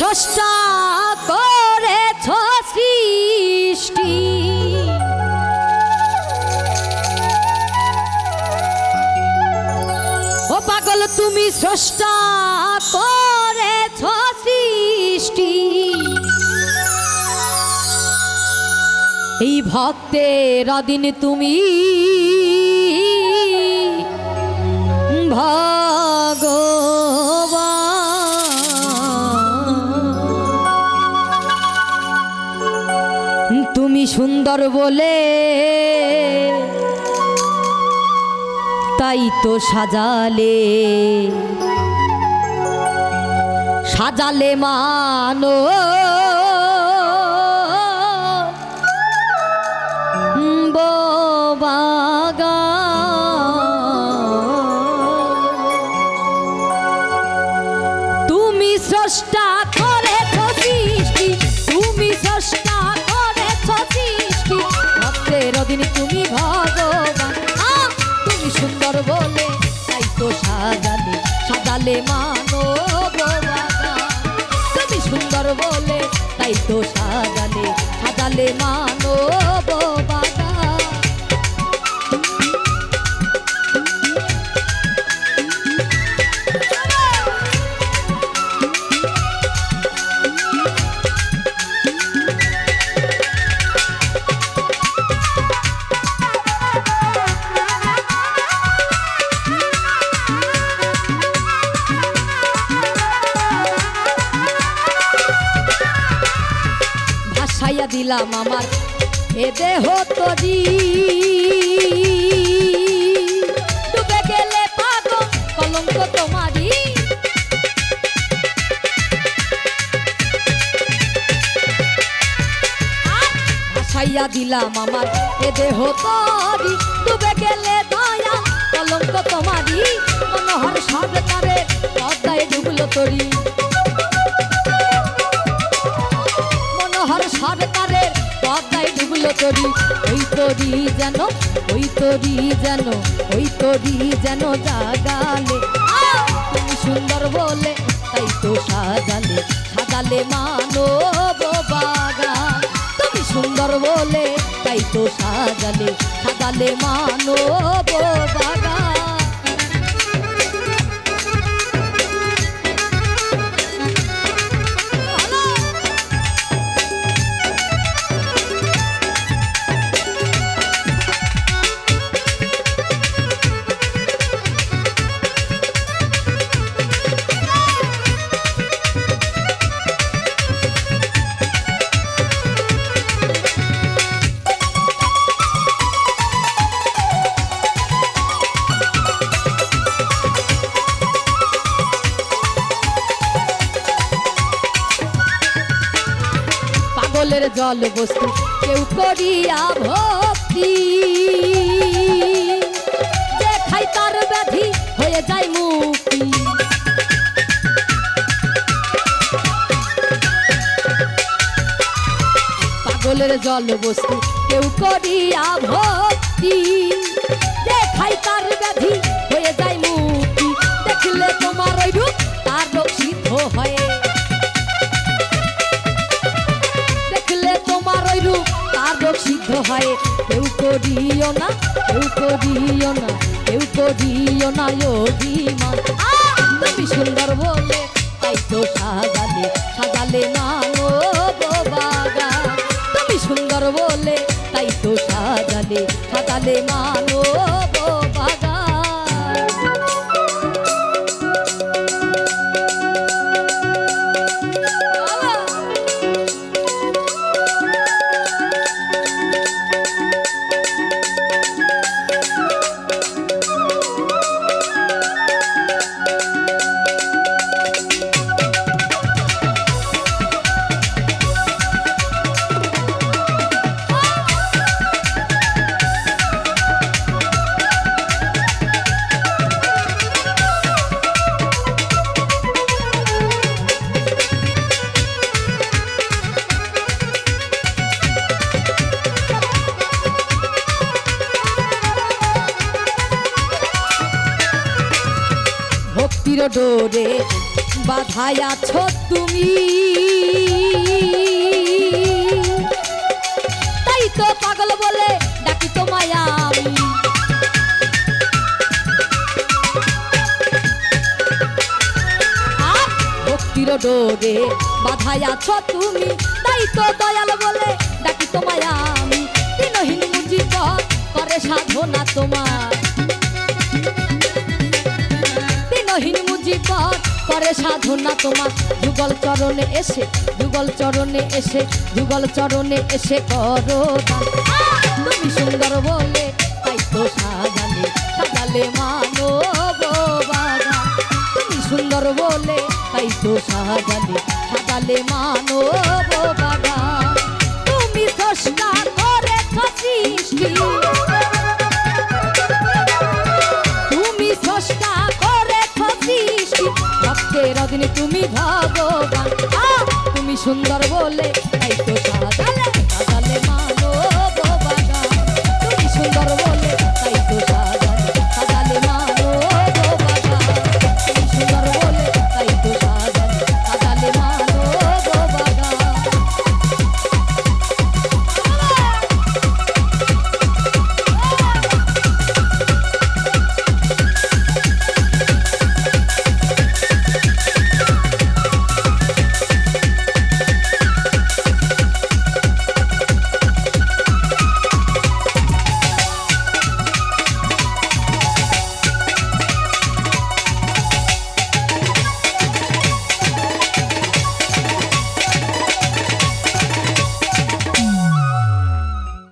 স্রষ্টা করেছ সৃষ্টি। ও পাগল তুমি স্রষ্টা করেছ সৃষ্টি। এই ভক্তের অদিন তুমি ভগবান তুমি সুন্দর বলে তাই তো সাজালে। সাজালে মানো। তুমি স্রষ্টা সাজালে মানো তুমি সুন্দর বলে তাই তো সাজালে সাজালে মানো বাবা দিলাম আমার এ তোমারি আর দিলাম আমার এ দেহ তরি। ডুবে গেলে দয়া কলঙ্ক তোমারি মনোহর সরকারের পদ্মায় ডুবলো তরি। মনোহর সরকারের পদ্মায় ডুবলো তরি। ওই তরি যেন, ওই তরি যেন, ওই তরি যেন জাগালে! তুমি সুন্দর বলে, তাই তো সাজালে। সাজালে মানব বাগান। তুমি সুন্দর বলে, তাই তো সাজালে। সাজালে মানব বাগান। জল বস্তু কেউ করিয়া ভক্তি। দেখাই তার ব্যাধি, হয়ে যায় মুক্তি। পাগলের জল বস্তু কেউ করিয়া ভক্তি। সিদ্ধ হয় কেউ করিও না, কেউ করিও না, কেউ করিও না অভিমান! তুমি সুন্দর বলে, তাই তো সাজালে সাজালে না গো বাগা তুমি সুন্দর বলে, তাই তো সাজালে সাজালে মানো ভক্তির ডোরে বাধাই আছো তুমি। তাই তো পাগল বলে ডাকি তোমায় আমি। ভক্তির ডোরে বাধাই আছো তুমি, তাই তো দয়াল বলে ডাকি তোমায় করে সাধনা তোমার। যুগল চরণে এসে, যুগল চরণে এসে, যুগল চরণে এসে করো তুমি সুন্দর বলে, তাই তো সাজালে সাজালে মানব তুমি সুন্দর বলে, তাই তো সাজালে সাজালে মানব সারাদিন তুমি ভাবো তুমি সুন্দর বলে তাই তো সারা